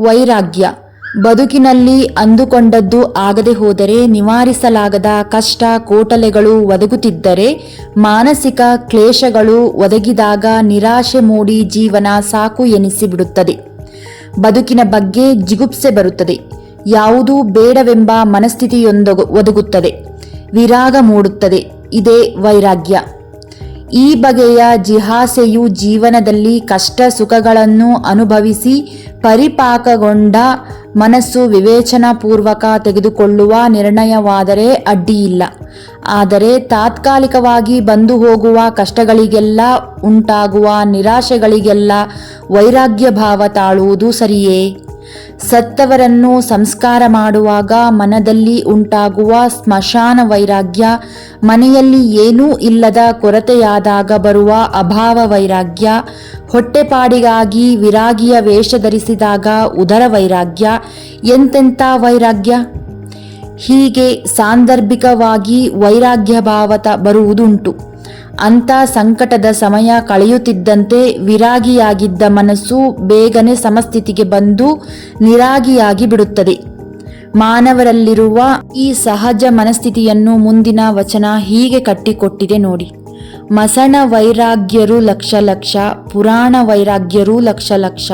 ವೈರಾಗ್ಯ. ಬದುಕಿನಲ್ಲಿ ಅಂದುಕೊಂಡದ್ದು ಆಗದೆ ಹೋದರೆ ನಿವಾರಿಸಲಾಗದ ಕಷ್ಟ, ಕೋಟಲೆಗಳು ಒದಗುತ್ತಿದ್ದರೆ ಮಾನಸಿಕ ಕ್ಲೇಶಗಳು ಒದಗಿದಾಗ ನಿರಾಶೆ ಮೂಡಿ ಜೀವನ ಸಾಕು ಎನಿಸಿಬಿಡುತ್ತದೆ. ಬದುಕಿನ ಬಗ್ಗೆ ಜಿಗುಪ್ಸೆ ಬರುತ್ತದೆ. ಯಾವುದೂ ಬೇಡವೆಂಬ ಮನಸ್ಥಿತಿಯೊಂದು ಒದಗುತ್ತದೆ. ವಿರಾಗ ಮೂಡುತ್ತದೆ. ಇದೇ ವೈರಾಗ್ಯ. ಈ ಬಗೆಯ ಜಿಹಾಸೆಯು ಜೀವನದಲ್ಲಿ ಕಷ್ಟ ಸುಖಗಳನ್ನು ಅನುಭವಿಸಿ ಪರಿಪಾಕಗೊಂಡ ಮನಸ್ಸು ವಿವೇಚನಾಪೂರ್ವಕ ತೆಗೆದುಕೊಳ್ಳುವ ನಿರ್ಣಯವಾದರೆ ಅಡ್ಡಿಯಿಲ್ಲ. ಆದರೆ ತಾತ್ಕಾಲಿಕವಾಗಿ ಬಂದು ಹೋಗುವ ಕಷ್ಟಗಳಿಗೆಲ್ಲ ಉಂಟಾಗುವ ನಿರಾಶೆಗಳಿಗೆಲ್ಲ ವೈರಾಗ್ಯ ಭಾವ ತಾಳುವುದು ಸರಿಯೇ? ಸತ್ತವರನ್ನು ಸಂಸ್ಕಾರ ಮಾಡುವಾಗ ಮನದಲ್ಲಿ ಉಂಟಾಗುವ ಸ್ಮಶಾನ ವೈರಾಗ್ಯ, ಮನೆಯಲ್ಲಿ ಏನೂ ಇಲ್ಲದ ಕೊರತೆಯಾದಾಗ ಬರುವ ಅಭಾವ ವೈರಾಗ್ಯ, ಹೊಟ್ಟೆಪಾಡಿಗಾಗಿ ವಿರಾಗಿಯ ವೇಷ ಧರಿಸಿದಾಗ ಉದರ ವೈರಾಗ್ಯ, ಎಂತೆಂಥ ವೈರಾಗ್ಯ? ಹೀಗೆ ಸಾಂದರ್ಭಿಕವಾಗಿ ವೈರಾಗ್ಯ ಭಾವತ ಬರುವುದುಂಟು. ಅಂಥ ಸಂಕಟದ ಸಮಯ ಕಳೆಯುತ್ತಿದ್ದಂತೆ ವಿರಾಗಿಯಾಗಿದ್ದ ಮನಸ್ಸು ಬೇಗನೆ ಸಮಸ್ಥಿತಿಗೆ ಬಂದು ನಿರಾಗಿಯಾಗಿ ಬಿಡುತ್ತದೆ. ಮಾನವರಲ್ಲಿರುವ ಈ ಸಹಜ ಮನಸ್ಥಿತಿಯನ್ನು ಮುಂದಿನ ವಚನ ಹೀಗೆ ಕಟ್ಟಿಕೊಟ್ಟಿದೆ ನೋಡಿ. ಮಸಣ ವೈರಾಗ್ಯರು ಲಕ್ಷ ಲಕ್ಷ, ಪುರಾಣ ವೈರಾಗ್ಯರು ಲಕ್ಷ ಲಕ್ಷ,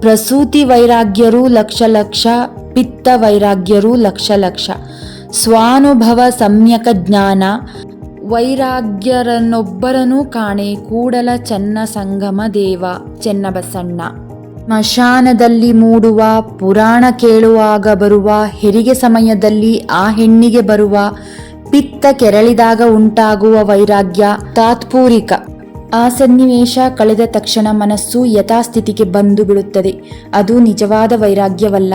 ಪ್ರಸೂತಿ ವೈರಾಗ್ಯರು ಲಕ್ಷ ಲಕ್ಷ, ಪಿತ್ತ ವೈರಾಗ್ಯರು ಲಕ್ಷ ಲಕ್ಷ, ಸ್ವಾನುಭವ ಸಮ್ಯಕ ಜ್ಞಾನ ವೈರಾಗ್ಯರನ್ನೊಬ್ಬರನು ಕಾಣೆ ಕೂಡಲ ಚೆನ್ನ ಸಂಗಮ ದೇವ ಚೆನ್ನಬಸಣ್ಣ. ಸ್ಮಶಾನದಲ್ಲಿ ಮೂಡುವ, ಪುರಾಣ ಕೇಳುವಾಗ ಬರುವ, ಹೆರಿಗೆ ಸಮಯದಲ್ಲಿ ಆ ಹೆಣ್ಣಿಗೆ ಬರುವ, ಪಿತ್ತ ಕೆರಳಿದಾಗ ಉಂಟಾಗುವ ವೈರಾಗ್ಯ ತಾತ್ಪೂರಿಕ. ಆ ಸನ್ನಿವೇಶ ಕಳೆದ ತಕ್ಷಣ ಮನಸ್ಸು ಯಥಾಸ್ಥಿತಿಗೆ ಬಂದು ಬಿಡುತ್ತದೆ ಅದು ನಿಜವಾದ ವೈರಾಗ್ಯವಲ್ಲ.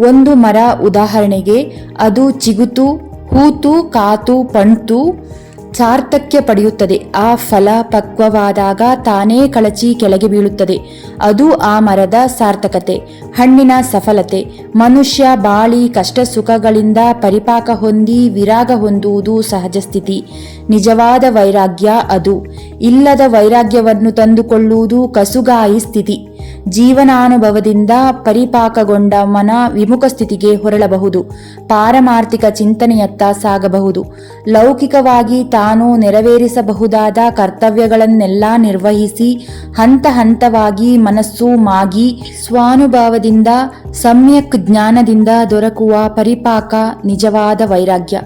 ಒಂದು ಮರ ಉದಾಹರಣೆಗೆ, ಅದು ಚಿಗುತು, ಹೂತು, ಕಾತು ಪಣ್ತು ಸಾರ್ಥಕ್ಯ ಪಡೆಯುತ್ತದೆ. ಆ ಫಲ ಪಕ್ವವಾದಾಗ ತಾನೇ ಕಳಚಿ ಕೆಳಗೆ ಬೀಳುತ್ತದೆ. ಅದು ಆ ಮರದ ಸಾರ್ಥಕತೆ, ಹಣ್ಣಿನ ಸಫಲತೆ. ಮನುಷ್ಯ ಬಾಳಿ ಕಷ್ಟ ಸುಖಗಳಿಂದ ಪರಿಪಾಕ ಹೊಂದಿ ವಿರಾಗ ಹೊಂದುವುದು ಸಹಜ ಸ್ಥಿತಿ. ನಿಜವಾದ ವೈರಾಗ್ಯ ಅದು. ಇಲ್ಲದ ವೈರಾಗ್ಯವನ್ನು ತಂದುಕೊಳ್ಳುವುದು ಕಸುಗಾಯಿ ಸ್ಥಿತಿ. ಜೀವನಾನುಭವದಿಂದ ಪರಿಪಾಕಗೊಂಡ ಮನ ವಿಮುಖ ಸ್ಥಿತಿಗೆ ಹೊರಳಬಹುದು. ಪಾರಮಾರ್ಥಿಕ ಚಿಂತನೆಯತ್ತ ಸಾಗಬಹುದು. ಲೌಕಿಕವಾಗಿ ತಾನು ನೆರವೇರಿಸಬಹುದಾದ ಕರ್ತವ್ಯಗಳನ್ನೆಲ್ಲ ನಿರ್ವಹಿಸಿ ಹಂತ ಹಂತವಾಗಿ ಮನಸ್ಸು ಮಾಗಿ ಸ್ವಾನುಭಾವದಿಂದ, ಸಮ್ಯಕ್ ಜ್ಞಾನದಿಂದ ದೊರಕುವ ಪರಿಪಾಕ ನಿಜವಾದ ವೈರಾಗ್ಯ.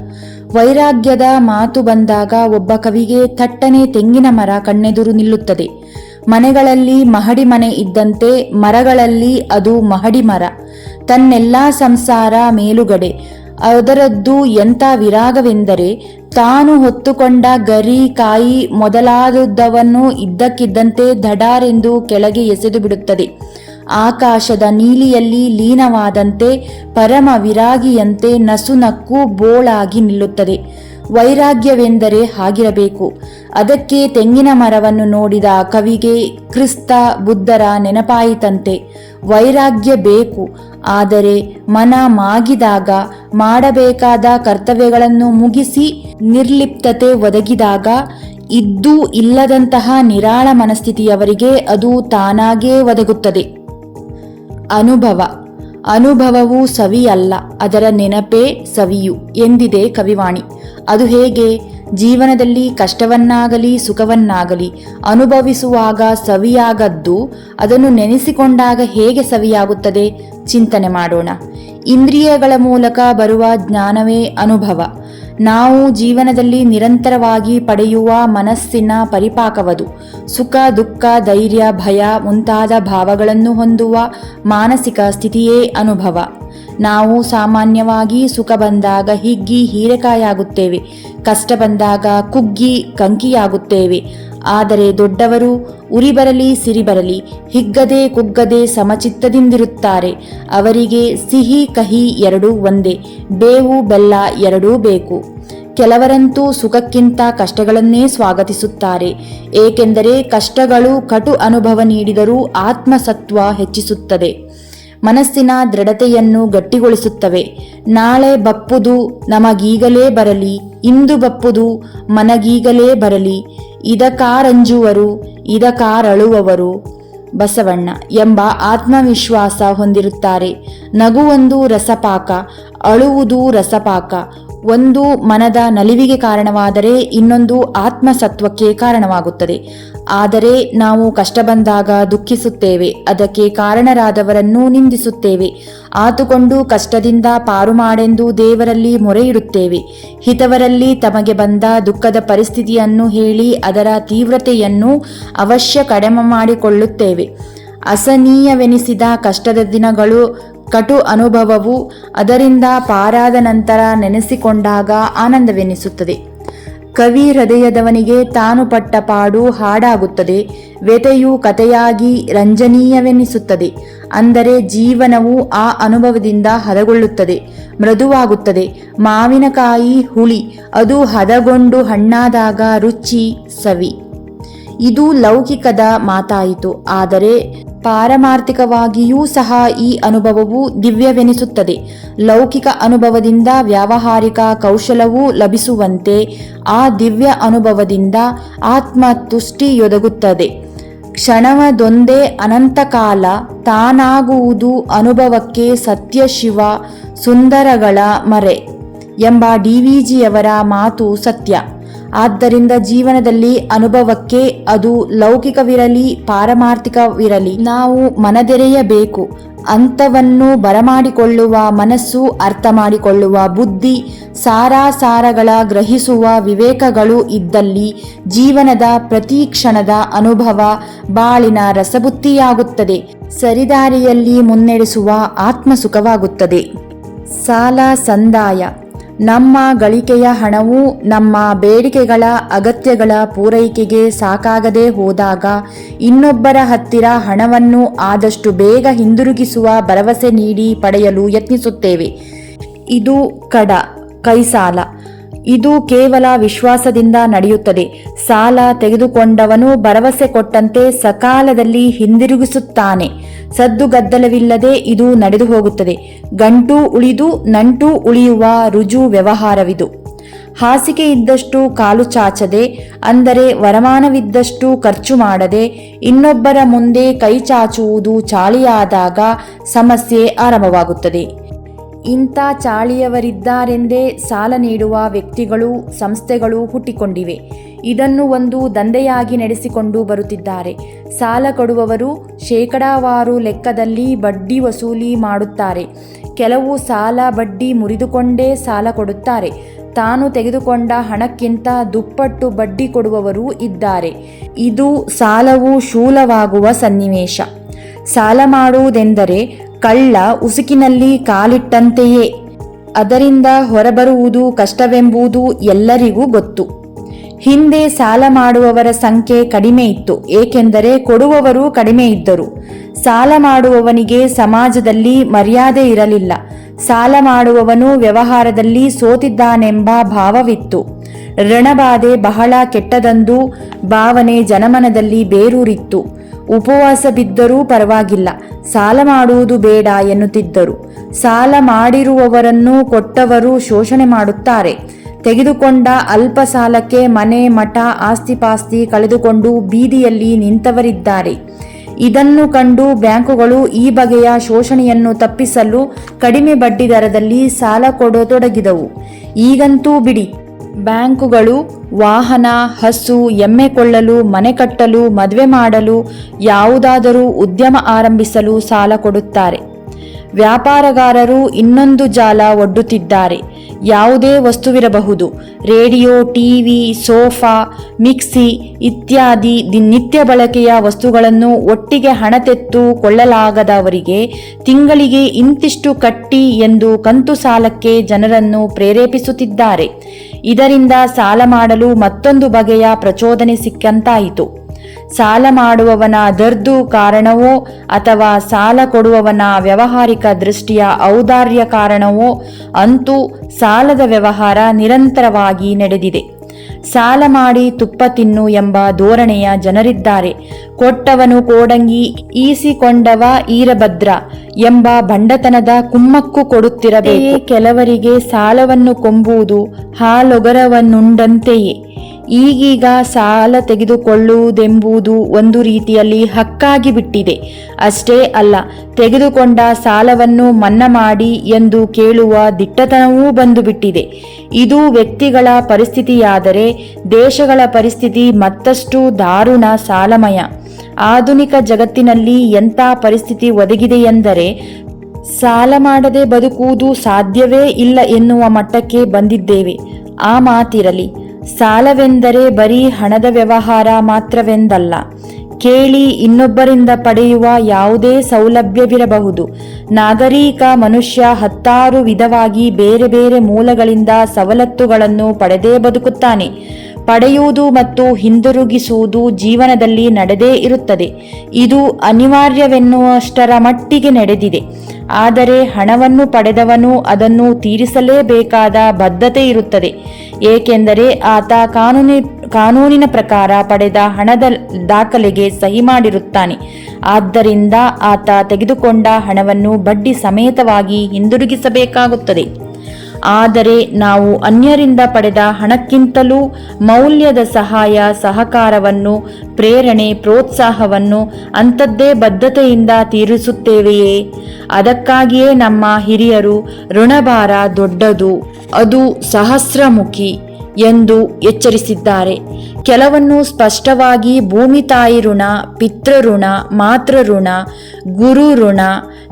ವೈರಾಗ್ಯದ ಮಾತು ಬಂದಾಗ ಒಬ್ಬ ಕವಿಗೆ ಥಟ್ಟನೆ ತೆಂಗಿನ ಮರ ಕಣ್ಣೆದುರು ನಿಲ್ಲುತ್ತದೆ. ಮನೆಗಳಲ್ಲಿ ಮಹಡಿ ಮನೆ ಇದ್ದಂತೆ ಮರಗಳಲ್ಲಿ ಅದು ಮಹಡಿ ಮರ. ತನ್ನೆಲ್ಲ ಸಂಸಾರ ಮೇಲುಗಡೆ. ಅದರದ್ದು ಎಂಥ ವಿರಾಗವೆಂದರೆ ತಾನು ಹೊತ್ತುಕೊಂಡ ಗರಿ ಕಾಯಿ ಮೊದಲಾದದ್ದವನ್ನು ಇದ್ದಕ್ಕಿದ್ದಂತೆ ಧಡಾರೆಂದು ಕೆಳಗೆ ಎಸೆದು ಬಿಡುತ್ತದೆ. ಆಕಾಶದ ನೀಲಿಯಲ್ಲಿ ಲೀನವಾದಂತೆ ಪರಮ ವಿರಾಗಿಯಂತೆ ನಸುನಕ್ಕು ಬೋಳಾಗಿ ನಿಲ್ಲುತ್ತದೆ. ವೈರಾಗ್ಯವೆಂದರೆ ಹಾಗಿರಬೇಕು. ಅದಕ್ಕೆ ತೆಂಗಿನ ಮರವನ್ನು ನೋಡಿದ ಕವಿಗೆ ಕ್ರಿಸ್ತ ಬುದ್ಧರ ನೆನಪಾಯಿತಂತೆ. ವೈರಾಗ್ಯ ಬೇಕು. ಆದರೆ ಮನ ಮಾಗಿದಾಗ, ಮಾಡಬೇಕಾದ ಕರ್ತವ್ಯಗಳನ್ನು ಮುಗಿಸಿ ನಿರ್ಲಿಪ್ತತೆ ಒದಗಿದಾಗ, ಇದ್ದೂ ಇಲ್ಲದಂತಹ ನಿರಾಳ ಮನಸ್ಥಿತಿಯವರಿಗೆ ಅದು ತಾನಾಗೇ ಒದಗುತ್ತದೆ. ಅನುಭವ. ಅನುಭವವು ಸವಿಯಲ್ಲ, ಅದರ ನೆನಪೇ ಸವಿಯು ಎಂದಿದೆ ಕವಿವಾಣಿ. ಅದು ಹೇಗೆ? ಜೀವನದಲ್ಲಿ ಕಷ್ಟವನ್ನಾಗಲಿ ಸುಖವನ್ನಾಗಲಿ ಅನುಭವಿಸುವಾಗ ಸವಿಯಾಗದ್ದು, ಅದನ್ನು ನೆನೆಸಿಕೊಂಡಾಗ ಹೇಗೆ ಸವಿಯಾಗುತ್ತದೆ? ಚಿಂತನೆ ಮಾಡೋಣ. ಇಂದ್ರಿಯಗಳ ಮೂಲಕ ಬರುವ ಜ್ಞಾನವೇ ಅನುಭವ. ನಾವು ಜೀವನದಲ್ಲಿ ನಿರಂತರವಾಗಿ ಪಡೆಯುವ ಮನಸ್ಸಿನ ಪರಿಪಾಕವದು. ಸುಖ, ದುಃಖ, ಧೈರ್ಯ, ಭಯ ಮುಂತಾದ ಭಾವಗಳನ್ನು ಹೊಂದುವ ಮಾನಸಿಕ ಸ್ಥಿತಿಯೇ ಅನುಭವ. ನಾವು ಸಾಮಾನ್ಯವಾಗಿ ಸುಖ ಬಂದಾಗ ಹಿಗ್ಗಿ ಹೀರೆಕಾಯಾಗುತ್ತೇವೆ. ಕಷ್ಟ ಬಂದಾಗ ಕುಗ್ಗಿ ಕಂಕಿಯಾಗುತ್ತೇವೆ. ಆದರೆ ದೊಡ್ಡವರು ಉರಿ ಬರಲಿ ಸಿರಿ ಬರಲಿ ಹಿಗ್ಗದೆ ಕುಗ್ಗದೆ ಸಮಚಿತ್ತದಿಂದಿರುತ್ತಾರೆ. ಅವರಿಗೆ ಸಿಹಿ ಕಹಿ ಎರಡೂ ಒಂದೇ, ಬೇವು ಬೆಲ್ಲ ಎರಡೂ ಬೇಕು. ಕೆಲವರಂತೂ ಸುಖಕ್ಕಿಂತ ಕಷ್ಟಗಳನ್ನೇ ಸ್ವಾಗತಿಸುತ್ತಾರೆ. ಏಕೆಂದರೆ ಕಷ್ಟಗಳು ಕಟು ಅನುಭವ ನೀಡಿದರೂ ಆತ್ಮಸತ್ವ ಹೆಚ್ಚಿಸುತ್ತದೆ. ಮನಸ್ಸಿನ ದೃಢತೆಯನ್ನು ಗಟ್ಟಿಗೊಳಿಸುತ್ತವೆ. ನಾಳೆ ಬಪ್ಪುದು ನಮಗೀಗಲೇ ಬರಲಿ, ಇಂದು ಬಪ್ಪುದು ಮನಗೀಗಲೇ ಬರಲಿ. ಇದಕಾರಂಜುವರು ಇದಕಾರಳುವವರು. ಬಸವಣ್ಣ ಎಂಬ ಆತ್ಮವಿಶ್ವಾಸ ಹೊಂದಿರುತ್ತಾರೆ. ನಗುವೊಂದು ರಸಪಾಕ ಅಳುವುದು ರಸಪಾಕ ಒಂದು ಮನದ ನಲಿವಿಗೆ ಕಾರಣವಾದರೆ ಇನ್ನೊಂದು ಆತ್ಮಸತ್ವಕ್ಕೆ ಕಾರಣವಾಗುತ್ತದೆ. ಆದರೆ ನಾವು ಕಷ್ಟ ಬಂದಾಗ ದುಃಖಿಸುತ್ತೇವೆ, ಅದಕ್ಕೆ ಕಾರಣರಾದವರನ್ನು ನಿಂದಿಸುತ್ತೇವೆ. ಆತುಕೊಂಡು ಕಷ್ಟದಿಂದ ಪಾರು ಮಾಡೆಂದು ದೇವರಲ್ಲಿ ಮೊರೆಯಿಡುತ್ತೇವೆ. ಹಿತವರಲ್ಲಿ ತಮಗೆ ಬಂದ ದುಃಖದ ಪರಿಸ್ಥಿತಿಯನ್ನು ಹೇಳಿ ಅದರ ತೀವ್ರತೆಯನ್ನು ಅವಶ್ಯ ಕಡಿಮೆ ಮಾಡಿಕೊಳ್ಳುತ್ತೇವೆ. ಅಸನೀಯವೆನಿಸಿದ ಕಷ್ಟದ ದಿನಗಳು ಕಟು ಅನುಭವವು ಅದರಿಂದ ಪಾರಾದ ನಂತರ ನೆನೆಸಿಕೊಂಡಾಗ ಆನಂದವೆನಿಸುತ್ತದೆ. ಕವಿ ಹೃದಯದವನಿಗೆ ತಾನು ಪಟ್ಟ ಪಾಡು ಹಾಡಾಗುತ್ತದೆ ವ್ಯತೆಯು ಕಥೆಯಾಗಿ ರಂಜನೀಯವೆನಿಸುತ್ತದೆ, ಅಂದರೆ ಜೀವನವು ಆ ಅನುಭವದಿಂದ ಹದಗೊಳ್ಳುತ್ತದೆ, ಮೃದುವಾಗುತ್ತದೆ, ಮಾವಿನಕಾಯಿ ಹುಳಿ, ಅದು ಹದಗೊಂಡು ಹಣ್ಣಾದಾಗ ರುಚಿ ಸವಿ. ಇದು ಲೌಕಿಕದ ಮಾತಾಯಿತು, ಆದರೆ ಪಾರಮಾರ್ಥಿಕವಾಗಿಯೂ ಸಹ ಈ ಅನುಭವವು ದಿವ್ಯವೆನಿಸುತ್ತದೆ. ಲೌಕಿಕ ಅನುಭವದಿಂದ ವ್ಯಾವಹಾರಿಕ ಕೌಶಲವೂ ಲಭಿಸುವಂತೆ ಆ ದಿವ್ಯ ಅನುಭವದಿಂದ ಆತ್ಮ ತುಷ್ಟಿಯೊದಗುತ್ತದೆ ಕ್ಷಣವದೊಂದೇ ಅನಂತಕಾಲ ತಾನಾಗುವುದು ಅನುಭವಕ್ಕೆ ಸತ್ಯ ಶಿವ ಸುಂದರಗಳ ಮರೆ ಎಂಬ ಡಿವಿಜಿಯವರ ಮಾತು ಸತ್ಯ. ಆದ್ದರಿಂದ ಜೀವನದಲ್ಲಿ ಅನುಭವಕ್ಕೆ ಅದು ಲೌಕಿಕವಿರಲಿ, ಪಾರಮಾರ್ಥಿಕವಿರಲಿ, ನಾವು ಮನದೆರೆಯಬೇಕು. ಅಂತವನ್ನು ಬರಮಾಡಿಕೊಳ್ಳುವ ಮನಸ್ಸು ಅರ್ಥ ಮಾಡಿಕೊಳ್ಳುವ ಬುದ್ಧಿ, ಸಾರಾಸಾರಗಳ ಗ್ರಹಿಸುವ ವಿವೇಕಗಳು ಇದ್ದಲ್ಲಿ ಜೀವನದ ಪ್ರತಿ ಕ್ಷಣದ ಅನುಭವ ಬಾಳಿನ ರಸಬುತ್ತಿಯಾಗುತ್ತದೆ. ಸರಿದಾರಿಯಲ್ಲಿ ಮುನ್ನಡೆಸುವ ಆತ್ಮಸುಖವಾಗುತ್ತದೆ. ಸಾಲ ಸಂದಾಯ. ನಮ್ಮ ಗಳಿಕೆಯ ಹಣವು ನಮ್ಮ ಬೇಡಿಕೆಗಳ ಅಗತ್ಯಗಳ ಪೂರೈಕೆಗೆ ಸಾಕಾಗದೇ ಹೋದಾಗ ಇನ್ನೊಬ್ಬರ ಹತ್ತಿರ ಹಣವನ್ನು ಆದಷ್ಟು ಬೇಗ ಹಿಂದಿರುಗಿಸುವ ಭರವಸೆ ನೀಡಿ ಪಡೆಯಲು ಯತ್ನಿಸುತ್ತೇವೆ. ಇದು ಕಡ, ಕೈಸಾಲ. ಇದು ಕೇವಲ ವಿಶ್ವಾಸದಿಂದ ನಡೆಯುತ್ತದೆ. ಸಾಲ ತೆಗೆದುಕೊಂಡವನು ಭರವಸೆ ಕೊಟ್ಟಂತೆ ಸಕಾಲದಲ್ಲಿ ಹಿಂದಿರುಗಿಸುತ್ತಾನೆ. ಸದ್ದುಗದ್ದಲವಿಲ್ಲದೆ ಇದು ನಡೆದು ಹೋಗುತ್ತದೆ. ಗಂಟು ಉಳಿದು ನಂಟು ಉಳಿಯುವ ರುಜು ವ್ಯವಹಾರವಿದು. ಹಾಸಿಗೆ ಇದ್ದಷ್ಟು ಕಾಲು ಚಾಚದೆ, ಅಂದರೆ ವರಮಾನವಿದ್ದಷ್ಟು ಖರ್ಚು ಮಾಡದೆ, ಇನ್ನೊಬ್ಬರ ಮುಂದೆ ಕೈ ಚಾಚುವುದು ಚಾಳಿಯಾದಾಗ ಸಮಸ್ಯೆ ಆರಂಭವಾಗುತ್ತದೆ. ಇಂಥ ಚಾಳಿಯವರಿದ್ದಾರೆಂದೇ ಸಾಲ ನೀಡುವ ವ್ಯಕ್ತಿಗಳು, ಸಂಸ್ಥೆಗಳು ಹುಟ್ಟಿಕೊಂಡಿವೆ. ಇದನ್ನು ಒಂದು ದಂಧೆಯಾಗಿ ನಡೆಸಿಕೊಂಡು ಬರುತ್ತಿದ್ದಾರೆ. ಸಾಲ ಕೊಡುವವರು ಶೇಕಡಾವಾರು ಲೆಕ್ಕದಲ್ಲಿ ಬಡ್ಡಿ ವಸೂಲಿ ಮಾಡುತ್ತಾರೆ. ಕೆಲವು ಸಾಲ ಬಡ್ಡಿ ಮುರಿದುಕೊಂಡೇ ಸಾಲ ಕೊಡುತ್ತಾರೆ. ತಾನು ತೆಗೆದುಕೊಂಡ ಹಣಕ್ಕಿಂತ ದುಪ್ಪಟ್ಟು ಬಡ್ಡಿ ಕೊಡುವವರೂ ಇದ್ದಾರೆ. ಇದು ಸಾಲವು ಶೂಲವಾಗುವ ಸನ್ನಿವೇಶ. ಸಾಲ ಮಾಡುವುದೆಂದರೆ ಕಳ್ಳ ಉಸುಕಿನಲ್ಲಿ ಕಾಲಿಟ್ಟಂತೆಯೇ. ಅದರಿಂದ ಹೊರಬರುವುದು ಕಷ್ಟವೆಂಬುದು ಎಲ್ಲರಿಗೂ ಗೊತ್ತು. ಹಿಂದೆ ಸಾಲ ಮಾಡುವವರ ಸಂಖ್ಯೆ ಕಡಿಮೆ ಇತ್ತು. ಏಕೆಂದರೆ ಕೊಡುವವರು ಕಡಿಮೆ ಇದ್ದರು. ಸಾಲ ಮಾಡುವವನಿಗೆ ಸಮಾಜದಲ್ಲಿ ಮರ್ಯಾದೆ ಇರಲಿಲ್ಲ. ಸಾಲ ಮಾಡುವವನು ವ್ಯವಹಾರದಲ್ಲಿ ಸೋತಿದ್ದಾನೆಂಬ ಭಾವವಿತ್ತು. ಋಣಬಾಧೆ ಬಹಳ ಕೆಟ್ಟದಂದು ಭಾವನೆ ಜನಮನದಲ್ಲಿ ಬೇರೂರಿತ್ತು. ಉಪವಾಸ ಬಿದ್ದರೂ ಪರವಾಗಿಲ್ಲ. ಸಾಲ ಮಾಡುವುದು ಬೇಡ ಎನ್ನುತ್ತಿದ್ದರು. ಸಾಲ ಮಾಡಿರುವವರನ್ನು ಕೊಟ್ಟವರು ಶೋಷಣೆ ಮಾಡುತ್ತಾರೆ. ತೆಗೆದುಕೊಂಡ ಅಲ್ಪ ಸಾಲಕ್ಕೆ ಮನೆ, ಮಠ, ಆಸ್ತಿಪಾಸ್ತಿ ಕಳೆದುಕೊಂಡು ಬೀದಿಯಲ್ಲಿ ನಿಂತವರಿದ್ದಾರೆ. ಇದನ್ನು ಕಂಡು ಬ್ಯಾಂಕುಗಳು ಈ ಬಗೆಯ ಶೋಷಣೆಯನ್ನು ತಪ್ಪಿಸಲು ಕಡಿಮೆ ಬಡ್ಡಿ ದರದಲ್ಲಿ ಸಾಲ ಕೊಡತೊಡಗಿದವು. ಈಗಂತೂ ಬಿಡಿ, ಬ್ಯಾಂಕುಗಳು ವಾಹನ, ಹಸು, ಎಮ್ಮೆ ಕೊಳ್ಳಲು, ಮನೆ ಕಟ್ಟಲು, ಮದುವೆ ಮಾಡಲು ಯಾವುದಾದರೂ ಉದ್ಯಮ ಆರಂಭಿಸಲು ಸಾಲ ಕೊಡುತ್ತಾರೆ. ವ್ಯಾಪಾರಗಾರರು ಇನ್ನೊಂದು ಜಾಲ ಒಡ್ಡುತ್ತಿದ್ದಾರೆ. ಯಾವುದೇ ವಸ್ತುವಿರಬಹುದು. ರೇಡಿಯೋ, ಟಿವಿ, ಸೋಫಾ, ಮಿಕ್ಸಿ ಇತ್ಯಾದಿ ದಿ- ನಿತ್ಯ ಬಳಕೆಯ ವಸ್ತುಗಳನ್ನು ಒಟ್ಟಿಗೆ ಹಣ ತೆತ್ತು ಕೊಳ್ಳಲಾಗದವರಿಗೆ ತಿಂಗಳಿಗೆ ಇಂತಿಷ್ಟು ಕಟ್ಟಿ ಎಂದು ಕಂತು ಸಾಲಕ್ಕೆ ಜನರನ್ನು ಪ್ರೇರೇಪಿಸುತ್ತಿದ್ದಾರೆ. ಇದರಿಂದ ಸಾಲ ಮಾಡಲು ಮತ್ತೊಂದು ಬಗೆಯ ಪ್ರಚೋದನೆ ಸಿಕ್ಕಂತಾಯಿತು. ಸಾಲ ಮಾಡುವವನ ದರ್ದು ಕಾರಣವೋ ಅಥವಾ ಸಾಲ ಕೊಡುವವನ ವ್ಯವಹಾರಿಕ ದೃಷ್ಟಿಯ ಔದಾರ್ಯ ಕಾರಣವೋ ಅಂತೂ ಸಾಲದ ವ್ಯವಹಾರ ನಿರಂತರವಾಗಿ ನಡೆದಿದೆ. ಸಾಲ ಮಾಡಿ ತುಪ್ಪ ತಿನ್ನು ಎಂಬ ಧೋರಣೆಯ ಜನರಿದ್ದಾರೆ. ಕೊಟ್ಟವನು ಕೋಡಂಗಿ ಈಸಿಕೊಂಡವ ಈರಭದ್ರ ಎಂಬ ಬಂಡತನದ ಕುಮ್ಮಕ್ಕು ಕೊಡುತ್ತಿರಬೇಕು. ಕೆಲವರಿಗೆ ಸಾಲವನ್ನು ಕೊಂಬುವುದು ಹಾಲೊಗರವನ್ನುಂಡಂತೆಯೇ. ಈಗೀಗ ಸಾಲ ತೆಗೆದುಕೊಳ್ಳುವುದೆಂಬುದು ಒಂದು ರೀತಿಯಲ್ಲಿ ಹಕ್ಕಾಗಿ ಬಿಟ್ಟಿದೆ. ಅಷ್ಟೇ ಅಲ್ಲ, ತೆಗೆದುಕೊಂಡ ಸಾಲವನ್ನು ಮನ್ನಾ ಮಾಡಿ ಎಂದು ಕೇಳುವ ದಿಟ್ಟತನವೂ ಬಂದು ಬಿಟ್ಟಿದೆ ಇದು ವ್ಯಕ್ತಿಗಳ ಪರಿಸ್ಥಿತಿಯಾದರೆ ದೇಶಗಳ ಪರಿಸ್ಥಿತಿ ಮತ್ತಷ್ಟು ದಾರುಣ ಸಾಲಮಯ. ಆಧುನಿಕ ಜಗತ್ತಿನಲ್ಲಿ ಎಂಥ ಪರಿಸ್ಥಿತಿ ಒದಗಿದೆಯೆಂದರೆ ಸಾಲ ಮಾಡದೆ ಬದುಕುವುದು ಸಾಧ್ಯವೇ ಇಲ್ಲ ಎನ್ನುವ ಮಟ್ಟಕ್ಕೆ ಬಂದಿದ್ದೇವೆ. ಆ ಮಾತಿರಲಿ ಸಾಲವೆಂದರೆ ಬರೀ ಹಣದ ವ್ಯವಹಾರ ಮಾತ್ರವೆಂದಲ್ಲ. ಕೇಳಿ ಇನ್ನೊಬ್ಬರಿಂದ ಪಡೆಯುವ ಯಾವುದೇ ಸೌಲಭ್ಯವಿರಬಹುದು. ನಾಗರಿಕ ಮನುಷ್ಯ ಹತ್ತಾರು ವಿಧವಾಗಿ ಬೇರೆ ಬೇರೆ ಮೂಲಗಳಿಂದ ಸವಲತ್ತುಗಳನ್ನು ಪಡೆದೇ ಬದುಕುತ್ತಾನೆ. ಪಡೆಯುವುದು ಮತ್ತು ಹಿಂದಿರುಗಿಸುವುದು ಜೀವನದಲ್ಲಿ ನಡೆದೇ ಇರುತ್ತದೆ. ಇದು ಅನಿವಾರ್ಯವೆನ್ನುವಷ್ಟರ ಮಟ್ಟಿಗೆ ನಡೆದಿದೆ. ಆದರೆ ಹಣವನ್ನು ಪಡೆದವನು ಅದನ್ನು ತೀರಿಸಲೇಬೇಕಾದ ಬದ್ಧತೆ ಇರುತ್ತದೆ. ಏಕೆಂದರೆ ಆತ ಕಾನೂನಿ, ಕಾನೂನಿನ ಪ್ರಕಾರ ಪಡೆದ ಹಣದ ದಾಖಲೆಗೆ ಸಹಿ ಮಾಡಿರುತ್ತಾನೆ. ಆದ್ದರಿಂದ ಆತ ತೆಗೆದುಕೊಂಡ ಹಣವನ್ನು ಬಡ್ಡಿ ಸಮೇತವಾಗಿ ಹಿಂದಿರುಗಿಸಬೇಕಾಗುತ್ತದೆ. ಆದರೆ ನಾವು ಅನ್ಯರಿಂದ ಪಡೆದ ಹಣಕ್ಕಿಂತಲೂ ಮೌಲ್ಯದ ಸಹಾಯ, ಸಹಕಾರವನ್ನು, ಪ್ರೇರಣೆ, ಪ್ರೋತ್ಸಾಹವನ್ನು ಅಂಥದ್ದೇ ಬದ್ಧತೆಯಿಂದ ತೀರಿಸುತ್ತೇವೆಯೇ? ಅದಕ್ಕಾಗಿಯೇ ನಮ್ಮ ಹಿರಿಯರು ಋಣಭಾರ ದೊಡ್ಡದು. ಅದು ಸಹಸ್ರಮುಖಿ. ಎಂದು ಎಚ್ಚರಿಸಿದ್ದಾರೆ. ಕೆಲವನ್ನು ಸ್ಪಷ್ಟವಾಗಿ ಭೂಮಿ ತಾಯಿ ಋಣ ಪಿತೃಋಣ ಮಾತೃಋಣ ಗುರು ಋಣ,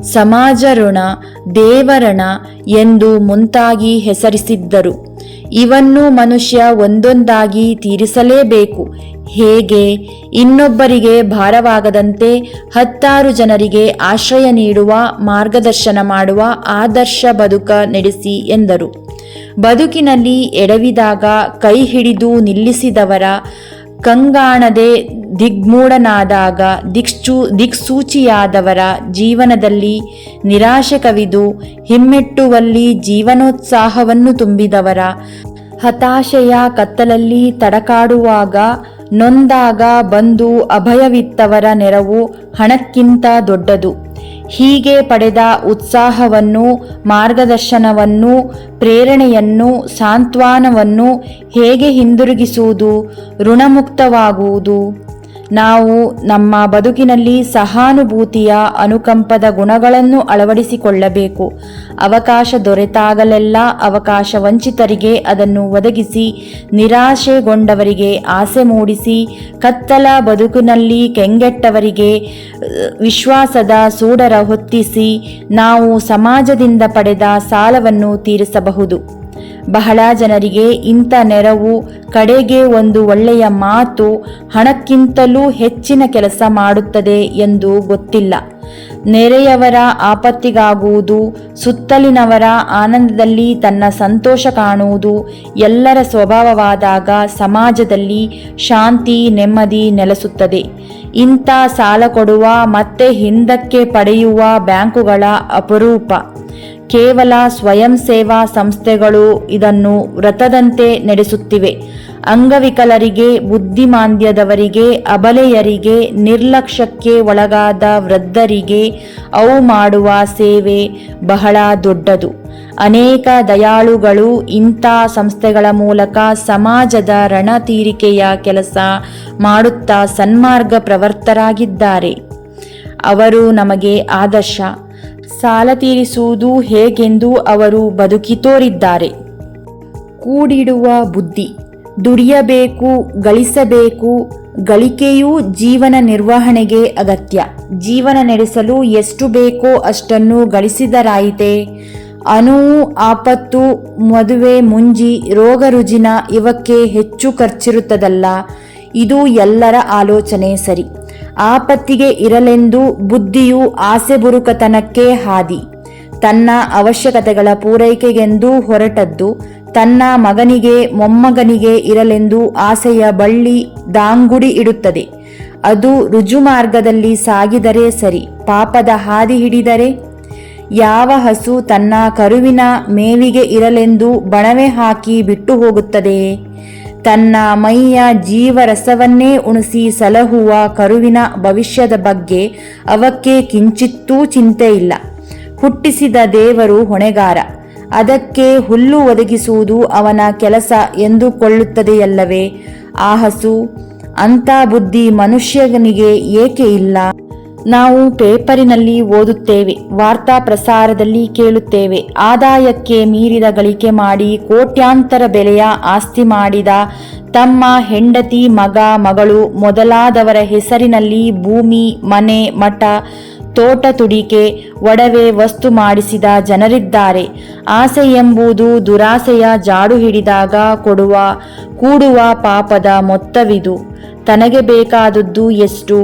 ಸಮಾಜ ಋಣ ದೇವಋಣ ಎಂದು ಮುಂತಾಗಿ ಹೆಸರಿಸಿದ್ದರು. ಇವನ್ನು ಮನುಷ್ಯ ಒಂದೊಂದಾಗಿ ತೀರಿಸಲೇಬೇಕು. ಹೇಗೆ? ಇನ್ನೊಬ್ಬರಿಗೆ ಭಾರವಾಗದಂತೆ ಹತ್ತಾರು ಜನರಿಗೆ ಆಶ್ರಯ ನೀಡುವ ಮಾರ್ಗದರ್ಶನ ಮಾಡುವ ಆದರ್ಶ ಬದುಕ ನಡೆಸಿ ಎಂದರು. ಬದುಕಿನಲ್ಲಿ ಎಡವಿದಾಗ ಕೈ ಹಿಡಿದು ನಿಲ್ಲಿಸಿದವರ ಕಂಗಾಣದೆ ದಿಗ್ಮೂಢನಾದಾಗ ದಿಕ್ಸೂ ದಿಕ್ಸೂಚಿಯಾದವರ ಜೀವನದಲ್ಲಿ ನಿರಾಶೆ ಕವಿದು ಹಿಮ್ಮೆಟ್ಟುವಲ್ಲಿ ಜೀವನೋತ್ಸಾಹವನ್ನು ತುಂಬಿದವರ ಹತಾಶೆಯ ಕತ್ತಲಲ್ಲಿ ತಡಕಾಡುವಾಗ ನೊಂದಾಗ ಬಂದು ಅಭಯವಿತ್ತವರ ನೆರವು ಹಣಕ್ಕಿಂತ ದೊಡ್ಡದು. ಹೀಗೆ ಪಡೆದ ಉತ್ಸಾಹವನ್ನು, ಮಾರ್ಗದರ್ಶನವನ್ನು, ಪ್ರೇರಣೆಯನ್ನು, ಸಾಂತ್ವನವನ್ನು ಹೇಗೆ ಹಿಂದಿರುಗಿಸುವುದು, ಋಣಮುಕ್ತವಾಗುವುದು? ನಾವು ನಮ್ಮ ಬದುಕಿನಲ್ಲಿ ಸಹಾನುಭೂತಿಯ ಅನುಕಂಪದ ಗುಣಗಳನ್ನು ಅಳವಡಿಸಿಕೊಳ್ಳಬೇಕು. ಅವಕಾಶ ದೊರೆತಾಗಲೆಲ್ಲ ಅವಕಾಶ ವಂಚಿತರಿಗೆ ಅದನ್ನು ಒದಗಿಸಿ, ನಿರಾಶೆಗೊಂಡವರಿಗೆ ಆಸೆ ಮೂಡಿಸಿ, ಕತ್ತಲ ಬದುಕಿನಲ್ಲಿ ಕೆಂಗೆಟ್ಟವರಿಗೆ ವಿಶ್ವಾಸದ ಸೂಡರ ಹೊತ್ತಿಸಿ ನಾವು ಸಮಾಜದಿಂದ ಪಡೆದ ಸಾಲವನ್ನು ತೀರಿಸಬಹುದು. ಬಹಳ ಜನರಿಗೆ ಇಂಥ ನೆರವು, ಕಡೆಗೆ ಒಂದು ಒಳ್ಳೆಯ ಮಾತು, ಹಣಕ್ಕಿಂತಲೂ ಹೆಚ್ಚಿನ ಕೆಲಸ ಮಾಡುತ್ತದೆ ಎಂದು ಗೊತ್ತಿಲ್ಲ. ನೆರೆಯವರ ಆಪತ್ತಿಗಾಗುವುದು, ಸುತ್ತಲಿನವರ ಆನಂದದಲ್ಲಿ ತನ್ನ ಸಂತೋಷ ಕಾಣುವುದು, ಎಲ್ಲರ ಸ್ವಭಾವವಾದಾಗ ಸಮಾಜದಲ್ಲಿ ಶಾಂತಿ, ನೆಮ್ಮದಿ ನೆಲೆಸುತ್ತದೆ. ಇಂಥ ಸಾಲ ಕೊಡುವ ಮತ್ತೆ ಹಿಂದಕ್ಕೆ ಪಡೆಯುವ ಬ್ಯಾಂಕುಗಳ ಅಪರೂಪ. ಕೇವಲ ಸ್ವಯಂ ಸೇವಾ ಸಂಸ್ಥೆಗಳು ಇದನ್ನು ವ್ರತದಂತೆ ನಡೆಸುತ್ತಿವೆ. ಅಂಗವಿಕಲರಿಗೆ, ಬುದ್ಧಿಮಾಂದ್ಯದವರಿಗೆ, ಅಬಲೆಯರಿಗೆ, ನಿರ್ಲಕ್ಷ್ಯಕ್ಕೆ ಒಳಗಾದ ವೃದ್ಧರಿಗೆ ಅವು ಮಾಡುವ ಸೇವೆ ಬಹಳ ದೊಡ್ಡದು. ಅನೇಕ ದಯಾಳುಗಳು ಇಂಥ ಸಂಸ್ಥೆಗಳ ಮೂಲಕ ಸಮಾಜದ ರಣ ತೀರಿಕೆಯ ಕೆಲಸ ಮಾಡುತ್ತಾ ಸನ್ಮಾರ್ಗ ಪ್ರವರ್ತರಾಗಿದ್ದಾರೆ. ಅವರು ನಮಗೆ ಆದರ್ಶ. ಸಾಲ ತೀರಿಸುವುದು ಹೇಗೆಂದು ಅವರು ಬದುಕಿ ತೋರಿದ್ದಾರೆ. ಕೂಡಿಡುವ ಬುದ್ಧಿ, ದುಡಿಯಬೇಕು, ಗಳಿಸಬೇಕು, ಗಳಿಕೆಯೂ ಜೀವನ ನಿರ್ವಹಣೆಗೆ ಅಗತ್ಯ. ಜೀವನ ನಡೆಸಲು ಎಷ್ಟು ಬೇಕೋ ಅಷ್ಟನ್ನು ಗಳಿಸಿದರಾಯಿತೆ. ಅನುವು ಆಪತ್ತು, ಮದುವೆ ಮುಂಜಿ, ರೋಗ ರುಜಿನ ಇವಕ್ಕೆ ಹೆಚ್ಚು ಖರ್ಚಿರುತ್ತದಲ್ಲ. ಇದು ಎಲ್ಲರ ಆಲೋಚನೆ ಸರಿ. ಆಪತ್ತಿಗೆ ಇರಲೆಂದು ಬುದ್ಧಿಯು ಆಸೆ ಬುರುಕತನಕ್ಕೆ ಹಾದಿ. ತನ್ನ ಅವಶ್ಯಕತೆಗಳ ಪೂರೈಕೆಗೆಂದು ಹೊರಟದ್ದು, ತನ್ನ ಮಗನಿಗೆ ಮೊಮ್ಮಗನಿಗೆ ಇರಲೆಂದು ಆಸೆಯ ಬಳ್ಳಿ ದಾಂಗುಡಿ ಇಡುತ್ತದೆ. ಅದು ರುಜುಮಾರ್ಗದಲ್ಲಿ ಸಾಗಿದರೆ ಸರಿ, ಪಾಪದ ಹಾದಿ ಹಿಡಿದರೆ? ಯಾವ ಹಸು ತನ್ನ ಕರುವಿನ ಮೇವಿಗೆ ಇರಲೆಂದು ಬಣವೆ ಹಾಕಿ ಬಿಟ್ಟು ಹೋಗುತ್ತದೆ? ತನ್ನ ಮೈಯ ಜೀವರಸವನ್ನೇ ಉಣಿಸಿ ಸಲಹುವ ಕರುವಿನ ಭವಿಷ್ಯದ ಬಗ್ಗೆ ಅವಕ್ಕೆ ಕಿಂಚಿತ್ತೂ ಚಿಂತೆ ಇಲ್ಲ ಹುಟ್ಟಿಸಿದ ದೇವರು ಹೊಣೆಗಾರ. ಅದಕ್ಕೆ ಹುಲ್ಲು ಒದಗಿಸುವುದು ಅವನ ಕೆಲಸ ಎಂದುಕೊಳ್ಳುತ್ತದೆಯಲ್ಲವೇ? ಆಹಸು ಅಂಥ ಬುದ್ಧಿ ಮನುಷ್ಯನಿಗೆ ಏಕೆ ಇಲ್ಲ? ನಾವು ಪೇಪರಿನಲ್ಲಿ ಓದುತ್ತೇವೆ, ವಾರ್ತಾ ಪ್ರಸಾರದಲ್ಲಿ ಕೇಳುತ್ತೇವೆ. ಆದಾಯಕ್ಕೆ ಮೀರಿದ ಗಳಿಕೆ ಮಾಡಿ ಕೋಟ್ಯಾಂತರ ಬೆಲೆಯ ಆಸ್ತಿ ಮಾಡಿದ ತಮ್ಮ ಹೆಂಡತಿ, ಮಗ, ಮಗಳು ಮೊದಲಾದವರ ಹೆಸರಿನಲ್ಲಿ ಭೂಮಿ, ಮನೆ, ಮಠ, ತೋಟ ತುಡಿಕೆ, ಒಡವೆ ವಸ್ತು ಮಾಡಿಸಿದ ಜನರಿದ್ದಾರೆ. ಆಸೆ ಎಂಬುದು ದುರಾಸೆಯ ಜಾಡು ಹಿಡಿದಾಗ ಕೊಡುವ, ಕೂಡುವ ಪಾಪದ ಮೊತ್ತವಿದು. ತನಗೆ ಬೇಕಾದದ್ದು ಎಷ್ಟು?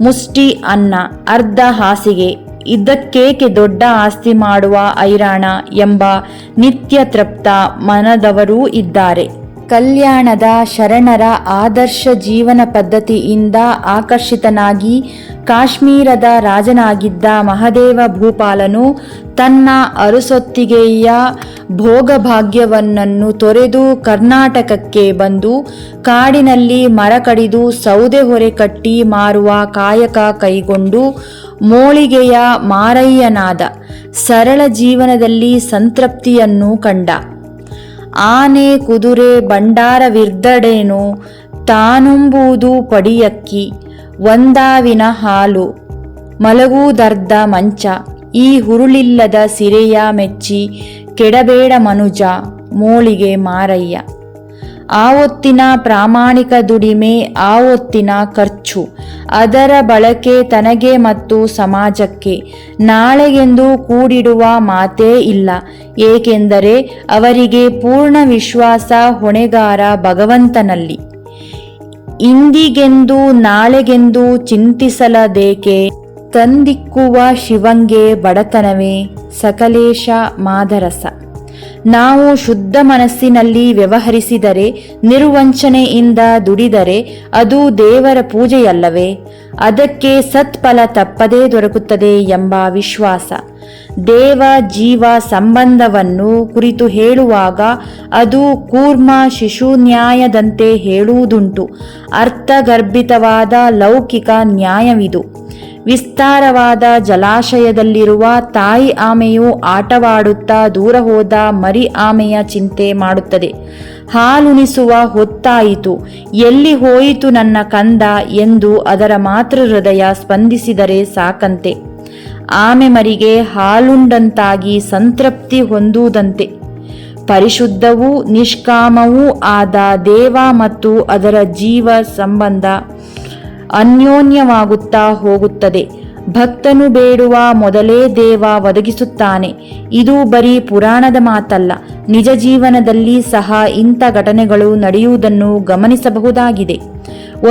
ಮುಷ್ಟಿ ಅನ್ನ, ಅರ್ಧ ಹಾಸಿಗೆ ಇದಕ್ಕೇಕೆ ದೊಡ್ಡ ಆಸ್ತಿ ಮಾಡುವ ಐರಾಣ ಎಂಬ ನಿತ್ಯ ತೃಪ್ತ ಮನದವರೂ ಇದ್ದಾರೆ. ಕಲ್ಯಾಣದ ಶರಣರ ಆದರ್ಶ ಜೀವನ ಪದ್ಧತಿಯಿಂದ ಆಕರ್ಷಿತನಾಗಿ ಕಾಶ್ಮೀರದ ರಾಜನಾಗಿದ್ದ ಮಹದೇವ ಭೂಪಾಲನು ತನ್ನ ಅರಸೊತ್ತಿಗೆಯ ಭೋಗಭಾಗ್ಯವನ್ನನ್ನು ತೊರೆದು ಕರ್ನಾಟಕಕ್ಕೆ ಬಂದು ಕಾಡಿನಲ್ಲಿ ಮರ ಕಡಿದು ಸೌದೆ ಹೊರೆ ಕಟ್ಟಿ ಮಾರುವ ಕಾಯಕ ಕೈಗೊಂಡು ಮೋಳಿಗೆಯ ಮಾರಯ್ಯನಾದ ಸರಳ ಜೀವನದಲ್ಲಿ ಸಂತೃಪ್ತಿಯನ್ನು ಕಂಡ. ಆನೆ ಕುದುರೆ ಬಂಡಾರವಿರ್ದಡೇನು ತಾನುಂಬುವುದು ಪಡಿಯಕ್ಕಿ, ಒಂದಾವಿನ ಹಾಲು, ಮಲಗುವುದರ್ಧ ಮಂಚ, ಈ ಹುರುಳಿಲ್ಲದ ಸಿರೆಯ ಮೆಚ್ಚಿ, ಕೆಡಬೇಡ ಮನುಜ, ಮೋಳಿಗೆ ಮಾರಯ್ಯ. ಆವೊತ್ತಿನ ಪ್ರಾಮಾಣಿಕ ದುಡಿಮೆ, ಆವೊತ್ತಿನ ಖರ್ಚು. ಅದರ ಬಳಕೆ ತನಗೆ ಮತ್ತು ಸಮಾಜಕ್ಕೆ. ನಾಳೆಗೆಂದು ಕೂಡಿಡುವ ಮಾತೇ ಇಲ್ಲ. ಏಕೆಂದರೆ ಅವರಿಗೆ ಪೂರ್ಣ ವಿಶ್ವಾಸ ಹೊಣೆಗಾರ ಭಗವಂತನಲ್ಲಿ. ಇಂದಿಗೆಂದು, ನಾಳೆಗೆಂದು ಚಿಂತಿಸಲದೇಕೆ? ತಂದಿಕ್ಕುವ ಶಿವಂಗೆ ಬಡತನವೇ ಸಕಲೇಶ ಮಾದರಸ. ನಾವು ಶುದ್ಧ ಮನಸ್ಸಿನಲ್ಲಿ ವ್ಯವಹರಿಸಿದರೆ, ನಿರ್ವಂಚನೆಯಿಂದ ದುಡಿದರೆ ಅದು ದೇವರ ಪೂಜೆಯಲ್ಲವೇ? ಅದಕ್ಕೆ ಸತ್ಫಲ ತಪ್ಪದೇ ದೊರಕುತ್ತದೆ ಎಂಬ ವಿಶ್ವಾಸ. ದೇವ ಜೀವ ಸಂಬಂಧವನ್ನು ಕುರಿತು ಹೇಳುವಾಗ ಅದು ಕೂರ್ಮ ಶಿಶು ನ್ಯಾಯದಂತೆ ಹೇಳುವುದುಂಟು. ಅರ್ಥಗರ್ಭಿತವಾದ ಲೌಕಿಕ ನ್ಯಾಯವಿದು. ವಿಸ್ತಾರವಾದ ಜಲಾಶಯದಲ್ಲಿರುವ ತಾಯಿ ಆಮೆಯು ಆಟವಾಡುತ್ತಾ ದೂರ ಹೋದ ಮರಿ ಆಮೆಯ ಚಿಂತೆ ಮಾಡುತ್ತದೆ. ಹಾಲುಣಿಸುವ ಹೊತ್ತಾಯಿತು. ಎಲ್ಲಿ ಹೋಯಿತು ನನ್ನ ಕಂದ ಎಂದು ಅದರ ಮಾತೃ ಹೃದಯ ಸ್ಪಂದಿಸಿದರೆ ಸಾಕಂತೆ. ಆಮೆ ಮರಿಗೆ ಹಾಲುಂಡಂತಾಗಿ ಸಂತೃಪ್ತಿ ಹೊಂದುವುದಂತೆ ಪರಿಶುದ್ಧವೂ ನಿಷ್ಕಾಮವೂ ಆದ ದೇವ ಮತ್ತು ಅದರ ಜೀವ ಸಂಬಂಧ ಅನ್ಯೋನ್ಯವಾಗುತ್ತಾ ಹೋಗುತ್ತದೆ. ಭಕ್ತನು ಬೇಡುವ ಮೊದಲೇ ದೇವ ಒದಗಿಸುತ್ತಾನೆ. ಇದು ಬರೀ ಪುರಾಣದ ಮಾತಲ್ಲ. ನಿಜ ಜೀವನದಲ್ಲಿ ಸಹ ಇಂಥ ಘಟನೆಗಳು ನಡೆಯುವುದನ್ನು ಗಮನಿಸಬಹುದಾಗಿದೆ.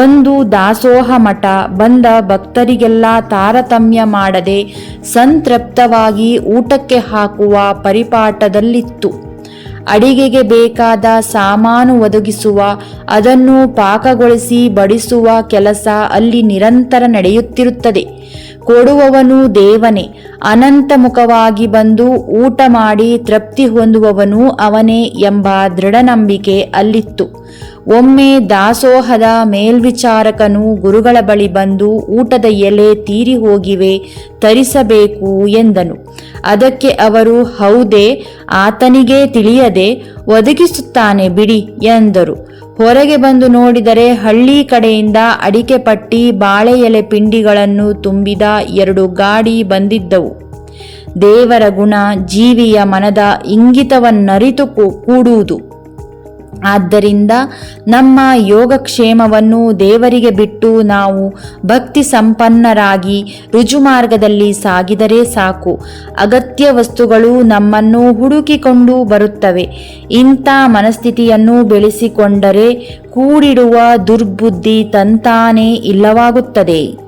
ಒಂದು ದಾಸೋಹ ಮಠ ಬಂದ ಭಕ್ತರಿಗೆಲ್ಲ ತಾರತಮ್ಯ ಮಾಡದೆ ಸಂತೃಪ್ತವಾಗಿ ಊಟಕ್ಕೆ ಹಾಕುವ ಪರಿಪಾಠದಲ್ಲಿತ್ತು. ಅಡಿಗೆಗೆ ಬೇಕಾದ ಸಾಮಾನು ಒದಗಿಸುವ ಅದನ್ನು ಪಾಕಗೊಳಿಸಿ ಬಡಿಸುವ ಕೆಲಸ ಅಲ್ಲಿ ನಿರಂತರ ನಡೆಯುತ್ತಿರುತ್ತದೆ. ಕೊಡುವವನು ದೇವನೇ. ಅನಂತಮುಖವಾಗಿ ಬಂದು ಊಟ ಮಾಡಿ ತೃಪ್ತಿ ಹೊಂದುವವನು ಅವನೇ ಎಂಬ ದೃಢ ನಂಬಿಕೆ ಅಲ್ಲಿತ್ತು. ಒಮ್ಮೆ ದಾಸೋಹದ ಮೇಲ್ವಿಚಾರಕನು ಗುರುಗಳ ಬಳಿ ಬಂದು ಊಟದ ಎಲೆ ತೀರಿ ಹೋಗಿವೆ, ತರಿಸಬೇಕು ಎಂದನು. ಅದಕ್ಕೆ ಅವರು, ಹೌದೇ, ಆತನಿಗೆ ತಿಳಿಯದೆ ಒದಗಿಸುತ್ತಾನೆ ಬಿಡಿ ಎಂದರು. ಹೊರಗೆ ಬಂದು ನೋಡಿದರೆ ಹಳ್ಳಿ ಕಡೆಯಿಂದ ಅಡಿಕೆ ಪಟ್ಟಿ ಬಾಳೆ ಎಲೆ ಪಿಂಡಿಗಳನ್ನು ತುಂಬಿದ ಎರಡು ಗಾಡಿ ಬಂದಿದ್ದವು. ದೇವರ ಗುಣ, ಜೀವಿಯ ಮನದ ಇಂಗಿತವನ್ನರಿತು ಕೂಡುವುದು. ಆದ್ದರಿಂದ ನಮ್ಮ ಯೋಗಕ್ಷೇಮವನ್ನು ದೇವರಿಗೆ ಬಿಟ್ಟು ನಾವು ಭಕ್ತಿ ಸಂಪನ್ನರಾಗಿ ರುಜುಮಾರ್ಗದಲ್ಲಿ ಸಾಗಿದರೆ ಸಾಕು. ಅಗತ್ಯ ವಸ್ತುಗಳು ನಮ್ಮನ್ನು ಹುಡುಕಿಕೊಂಡು ಬರುತ್ತವೆ. ಇಂಥ ಮನಸ್ಥಿತಿಯನ್ನು ಬೆಳೆಸಿಕೊಂಡರೆ ಕೂಡಿಡುವ ದುರ್ಬುದ್ಧಿ ತಂತಾನೇ ಇಲ್ಲವಾಗುತ್ತದೆ.